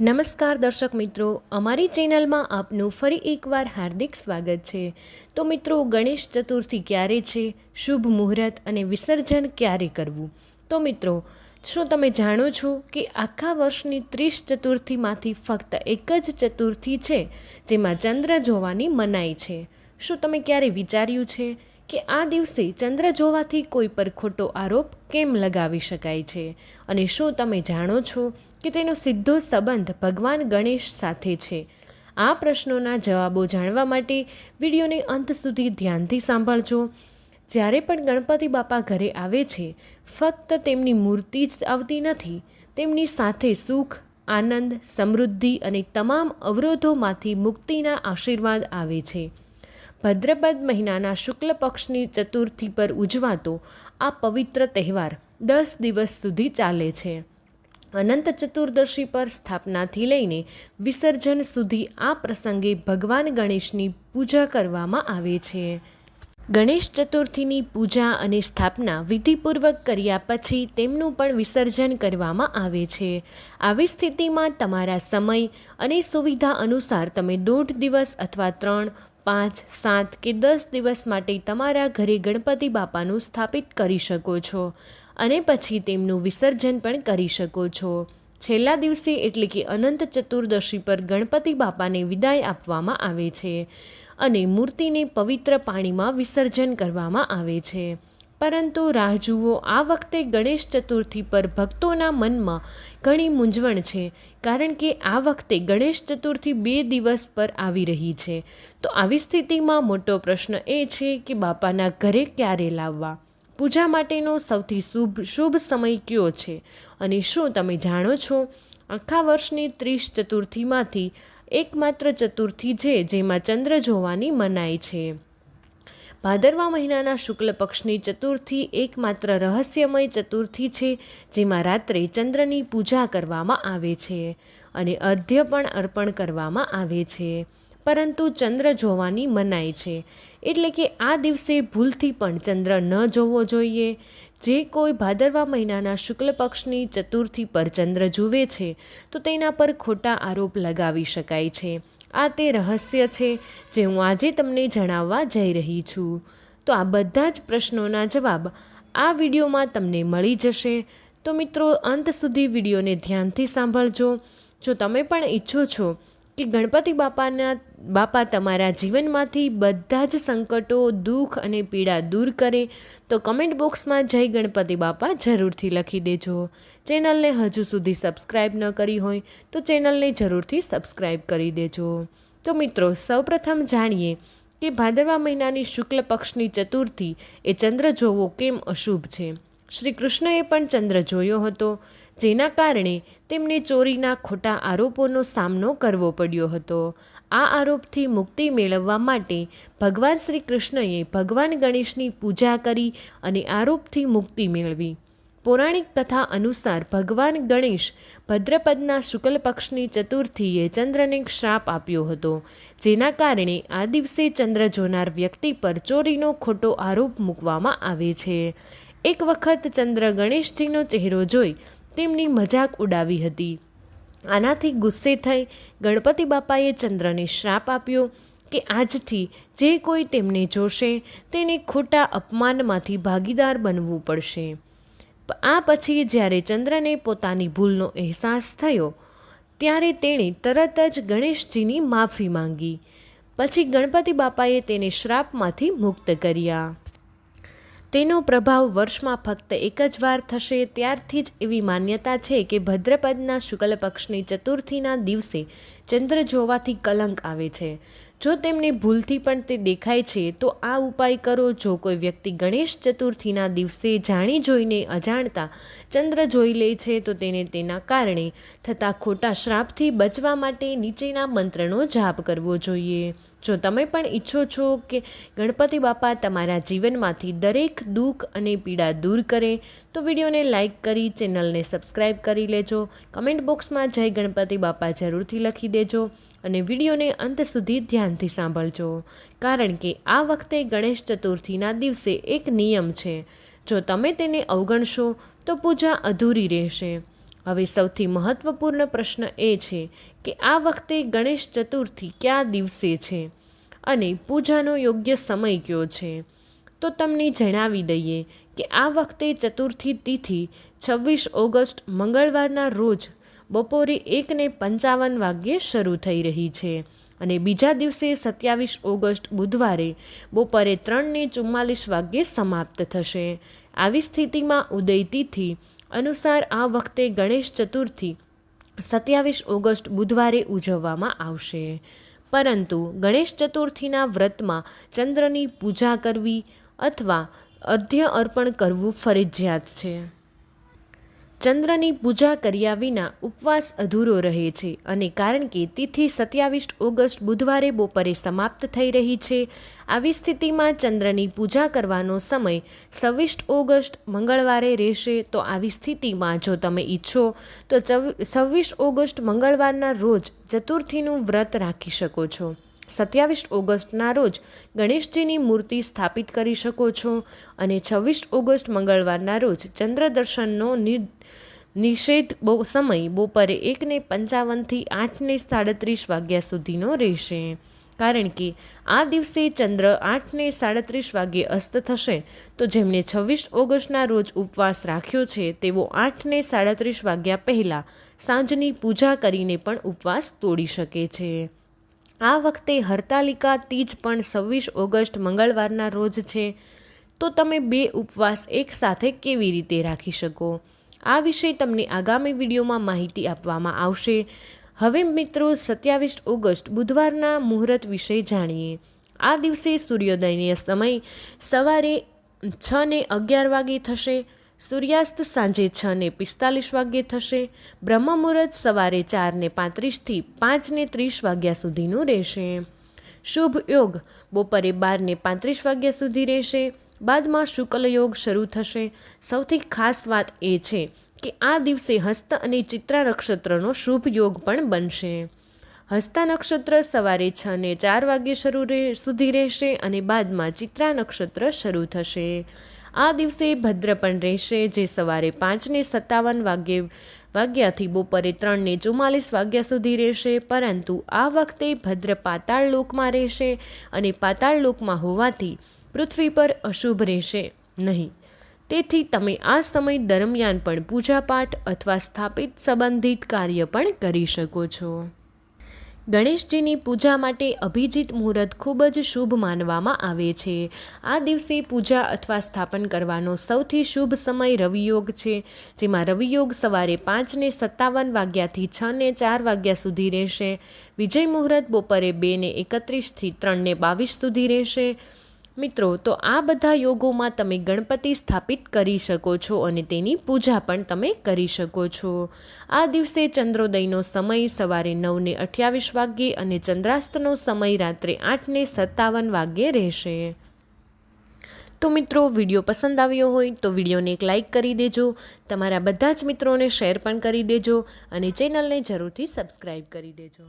નમસ્કાર દર્શક મિત્રો, અમારી ચેનલમાં આપનું ફરી એકવાર હાર્દિક સ્વાગત છે. તો મિત્રો, ગણેશ ચતુર્થી ક્યારે છે? શુભ મુહૂર્ત અને વિસર્જન ક્યારે કરવું? તો મિત્રો, શું તમે જાણો છો કે આખા વર્ષની ત્રીસ ચતુર્થીમાંથી ફક્ત એક જ ચતુર્થી છે, જેમાં ચંદ્ર જોવાની મનાઈ છે? શું તમે ક્યારે વિચાર્યું છે? કે આ દિવસે ચંદ્ર જોવાથી કોઈ પર ખોટો આરોપ કેમ લગાવી શકાય છે? અને શું તમે જાણો છો કે તેનો સીધો સંબંધ ભગવાન ગણેશ સાથે છે? આ પ્રશ્નોના જવાબો જાણવા માટે વિડીયોને અંત સુધી ધ્યાનથી સાંભળજો. જ્યારે પણ ગણપતિ બાપા ઘરે આવે છે, ફક્ત તેમની મૂર્તિ જ આવતી નથી, તેમની સાથે સુખ, આનંદ, સમૃદ્ધિ અને તમામ અવરોધોમાંથી મુક્તિના આશીર્વાદ આવે છે. ભદ્રપદ મહિનાના શુક્લ પક્ષની ચતુર્થી પર ઉજવાતો આ પવિત્ર તહેવાર દસ દિવસ સુધી ચાલે છે. અનંત ચતુર્દશી પર સ્થાપનાથી લઈને વિસર્જન સુધી આ પ્રસંગે ભગવાન ગણેશની પૂજા કરવામાં આવે છે. ગણેશ ચતુર્થીની પૂજા અને સ્થાપના વિધિપૂર્વક કર્યા પછી તેમનું પણ વિસર્જન કરવામાં આવે છે. આવી સ્થિતિમાં તમારા સમય અને સુવિધા અનુસાર તમે દોઢ દિવસ અથવા ત્રણ પાંચ, સાત કે દસ દિવસ માટે તમારા ઘરે ગણપતિ બાપાનું સ્થાપિત કરી શકો છો અને પછી તેમનું વિસર્જન પણ કરી શકો છો. છેલ્લા દિવસે એટલે કે અનંત ચતુર્દશી પર ગણપતિ બાપાને વિદાય આપવામાં આવે છે અને મૂર્તિને પવિત્ર પાણીમાં વિસર્જન કરવામાં આવે છે. પરંતુ રાહ જુઓ આ વખતે ગણેશ ચતુર્થી પર ભક્તોના મનમાં ઘણી મૂંઝવણ છે, કારણ કે આ વખતે ગણેશ ચતુર્થી બે દિવસ પર આવી રહી છે. તો આવી સ્થિતિમાં મોટો પ્રશ્ન એ છે કે બાપાના ઘરે ક્યારે લાવવા? પૂજા માટેનો સૌથી શુભ શુભ સમય કયો છે? અને શું તમે જાણો છો? આખા વર્ષની ત્રીસ ચતુર્થીમાંથી એકમાત્ર ચતુર્થી છે, જેમાં ચંદ્ર જોવાની મનાય છે. ભાદરવા મહિનાના શુક્લ પક્ષની ચતુર્થી એકમાત્ર રહસ્યમય ચતુર્થી છે, જેમાં રાત્રે ચંદ્રની પૂજા કરવામાં આવે છે અને અર્ધ્ય પણ અર્પણ કરવામાં આવે છે. પરંતુ ચંદ્ર જોવાની મનાય છે, એટલે કે આ દિવસે ભૂલથી પણ ચંદ્ર ન જોવો જોઈએ. જે કોઈ ભાદરવા મહિનાના શુક્લ પક્ષની ચતુર્થી પર ચંદ્ર જુએ છે, તો તેના પર ખોટા આરોપ લગાવી શકાય છે. આ તે રહસ્ય છે જે હું આજે તમને જણાવવા જઈ રહી છું. તો આ બધા જ પ્રશ્નોના જવાબ આ વિડીયોમાં તમને મળી જશે. તો મિત્રો, અંત સુધી વિડીયોને ધ્યાનથી સાંભળજો. જો તમે પણ ઈચ્છો છો કે ગણપતિ બાપાના બાપા તમારા જીવનમાંથી બધા જ સંકટો, દુઃખ અને પીડા દૂર કરે, તો કમેન્ટ બોક્સમાં જય ગણપતિ બાપા જરૂરથી લખી દેજો. ચેનલને હજુ સુધી સબસ્ક્રાઈબ ન કરી હોય, તો ચેનલને જરૂરથી સબસ્ક્રાઈબ કરી દેજો. તો મિત્રો, સૌપ્રથમ જાણીએ કે ભાદરવા મહિનાની શુક્લ પક્ષની ચતુર્થી એ ચંદ્ર જોવો કેમ અશુભ છે? શ્રી કૃષ્ણએ પણ ચંદ્ર જોયો હતો, જેના કારણે તેમને ચોરીના ખોટા આરોપોનો સામનો કરવો પડ્યો હતો. આ આરોપથી મુક્તિ મેળવવા માટે ભગવાન શ્રી કૃષ્ણએ ભગવાન ગણેશની પૂજા કરી અને આરોપથી મુક્તિ મેળવી. પૌરાણિક કથા અનુસાર ભગવાન ગણેશ ભદ્રપદના શુક્લ પક્ષની ચતુર્થીએ ચંદ્રને શ્રાપ આપ્યો હતો, જેના કારણે આ દિવસે ચંદ્ર જોનાર વ્યક્તિ પર ચોરીનો ખોટો આરોપ મૂકવામાં આવે છે. એક વખત ચંદ્ર ગણેશજીનો ચહેરો જોઈ તેમની મજાક ઉડાવી હતી. આનાથી ગુસ્સે થઈ ગણપતિ બાપાએ ચંદ્રને શ્રાપ આપ્યો કે આજથી જે કોઈ તેમને જોશે તેને ખોટા અપમાનમાંથી ભાગીદાર બનવું પડશે. આ પછી જ્યારે ચંદ્રને પોતાની ભૂલનો અહેસાસ થયો, ત્યારે તેણે તરત જ ગણેશજીની માફી માંગી. પછી ગણપતિ બાપાએ તેને શ્રાપમાંથી મુક્ત કર્યા. તેનો પ્રભાવ વર્ષમાં ફક્ત એક જ વાર થશે, ત્યારથી જ એવી માન્યતા છે કે ભદ્રપદના શુક્લ પક્ષની ચતુર્થીના દિવસે ચંદ્ર જોવાથી કલંક આવે છે. જો તેમને ભૂલથી પણ તે દેખાય છે, તો આ ઉપાય કરો. જો કોઈ વ્યક્તિ ગણેશ ચતુર્થીના દિવસે જાણી જોઈને અજાણતા ચંદ્ર જોઈ લે છે, તો તેને તેના કારણે થતા ખોટા શ્રાપથી બચવા માટે નીચેના મંત્રનો જાપ કરવો જોઈએ. જો તમે પણ ઈચ્છો છો કે ગણપતિ બાપા તમારા જીવનમાંથી દરેક દુઃખ અને પીડા દૂર કરે, તો વિડીયોને લાઇક કરી, ચેનલને સબસ્ક્રાઈબ કરી લેજો. કમેન્ટ બોક્સમાં જય ગણપતિ બાપા જરૂરથી લખી દેજો અને વિડીયોને અંત સુધી ધ્યાનથી સાંભળજો. કારણ કે આ વખતે ગણેશ ચતુર્થીના દિવસે એક નિયમ છે. જો તમે તેને અવગણશો, તો પૂજા અધૂરી રહેશે. હવે સૌથી મહત્ત્વપૂર્ણ પ્રશ્ન એ છે કે આ વખતે ગણેશ ચતુર્થી કયા દિવસે છે અને પૂજાનો યોગ્ય સમય કયો છે? તો તમને જણાવી દઈએ કે આ વખતે ચતુર્થી તિથિ છવ્વીસ ઓગસ્ટ મંગળવારના રોજ બપોરે એકને પંચાવન વાગ્યે શરૂ થઈ રહી છે અને બીજા દિવસે સત્યાવીસ ઓગસ્ટ બુધવારે બપોરે ત્રણને ચુમ્માલીસ વાગ્યે સમાપ્ત થશે. આવી સ્થિતિમાં ઉદય તિથિ અનુસાર આ વખતે ગણેશ ચતુર્થી સત્યાવીસ ઓગસ્ટ બુધવારે ઉજવવામાં આવશે. પરંતુ ગણેશ ચતુર્થીના વ્રતમાં ચંદ્રની પૂજા કરવી અથવા અર્ધ્ય અર્પણ કરવું ફરજિયાત છે. ચંદ્રની પૂજા કર્યા વિના ઉપવાસ અધૂરો રહે છે અને કારણ કે તિથિ સત્યાવીસ ઓગસ્ટ બુધવારે બપોરે સમાપ્ત થઈ રહી છે, આવી સ્થિતિમાં ચંદ્રની પૂજા કરવાનો સમય છવ્વીસ ઓગસ્ટ મંગળવારે રહેશે. તો આવી સ્થિતિમાં જો તમે ઈચ્છો, તો છવ્વીસ ઓગસ્ટ મંગળવારના રોજ ચતુર્થીનું વ્રત રાખી શકો છો. સત્યાવીસ ઓગસ્ટના રોજ ગણેશજીની મૂર્તિ સ્થાપિત કરી શકો છો અને છવ્વીસ ઓગસ્ટ મંગળવારના રોજ ચંદ્ર દર્શનનો નિષેધ સમય બપોરે એકને પંચાવનથી આઠને સાડત્રીસ વાગ્યા સુધીનો રહેશે. કારણ કે આ દિવસે ચંદ્ર આઠને સાડત્રીસ વાગ્યે અસ્ત થશે, તો જેમણે છવ્વીસ ઓગસ્ટના રોજ ઉપવાસ રાખ્યો છે, તેઓ આઠને સાડત્રીસ વાગ્યા પહેલાં સાંજની પૂજા કરીને પણ ઉપવાસ તોડી શકે છે. આ વખતે હરતાલિકા તીજ પણ છવ્વીસ ઓગસ્ટ મંગળવારના રોજ છે. તો તમે બે ઉપવાસ એકસાથે કેવી રીતે રાખી શકો? આ વિશે તમને આગામી વિડીયોમાં માહિતી આપવામાં આવશે. હવે મિત્રો, સત્યાવીસ ઓગસ્ટ બુધવારના મુહૂર્ત વિશે જાણીએ. આ દિવસે સૂર્યોદયનો સમય સવારે છ ને અગિયાર વાગે થશે. સૂર્યાસ્ત સાંજે છ ને પિસ્તાલીસ વાગ્યે થશે. બ્રહ્મ મુહૂર્ત સવારે ચારને પાંત્રીસથી પાંચને ત્રીસ વાગ્યા સુધીનું રહેશે. શુભ યોગ બપોરે બારને પાંત્રીસ વાગ્યા સુધી રહેશે. બાદમાં શુક્લ યોગ શરૂ થશે. સૌથી ખાસ વાત એ છે કે આ દિવસે હસ્ત અને ચિત્રા નક્ષત્રનો શુભ યોગ પણ બનશે. હસ્તા નક્ષત્ર સવારે છ ને ચાર વાગ્યે શરૂ સુધી રહેશે અને બાદમાં ચિત્રા નક્ષત્ર શરૂ થશે. આ દિવસે ભદ્ર પણ રહેશે. જે સવારે પાંચને સત્તાવન વાગ્યે વાગ્યાથી બપોરે ત્રણને ચુમ્માલીસ વાગ્યા સુધી રહેશે. પરંતુ આ વખતે ભદ્ર પાતાળ લોકમાં રહેશે અને પાતાળ લોકમાં હોવાથી પૃથ્વી પર અશુભ રહેશે નહીં. તેથી તમે આ સમય દરમિયાન પણ પૂજાપાઠ અથવા સ્થાપિત સંબંધિત કાર્ય પણ કરી શકો છો. ગણેશજીની પૂજા માટે અભિજીત મુહૂર્ત ખૂબ જ શુભ માનવામાં આવે છે. આ દિવસે પૂજા અથવા સ્થાપન કરવાનો સૌથી શુભ સમય રવિયોગ છે, જેમાં રવિયોગ સવારે પાંચને સત્તાવન વાગ્યાથી છ ને ચાર વાગ્યા સુધી રહેશે. વિજય મુહૂર્ત બપોરે બેને એકત્રીસથી ત્રણને બાવીસ સુધી રહેશે. મિત્રો, તો આ બધા યોગોમાં તમે ગણપતિ સ્થાપિત કરી શકો છો અને તેની પૂજા પણ તમે કરી શકો છો. આ દિવસે ચંદ્રોદયનો સમય સવારે નવને અઠ્યાવીસ વાગ્યે અને ચંદ્રાસ્તનો સમય રાત્રે આઠને સત્તાવન વાગ્યે રહેશે. તો મિત્રો, વીડિયો પસંદ આવ્યો હોય તો વિડીયોને એક લાઇક કરી દેજો, તમારા બધા જ મિત્રોને શેર પણ કરી દેજો અને ચેનલને જરૂરથી સબસ્ક્રાઈબ કરી દેજો.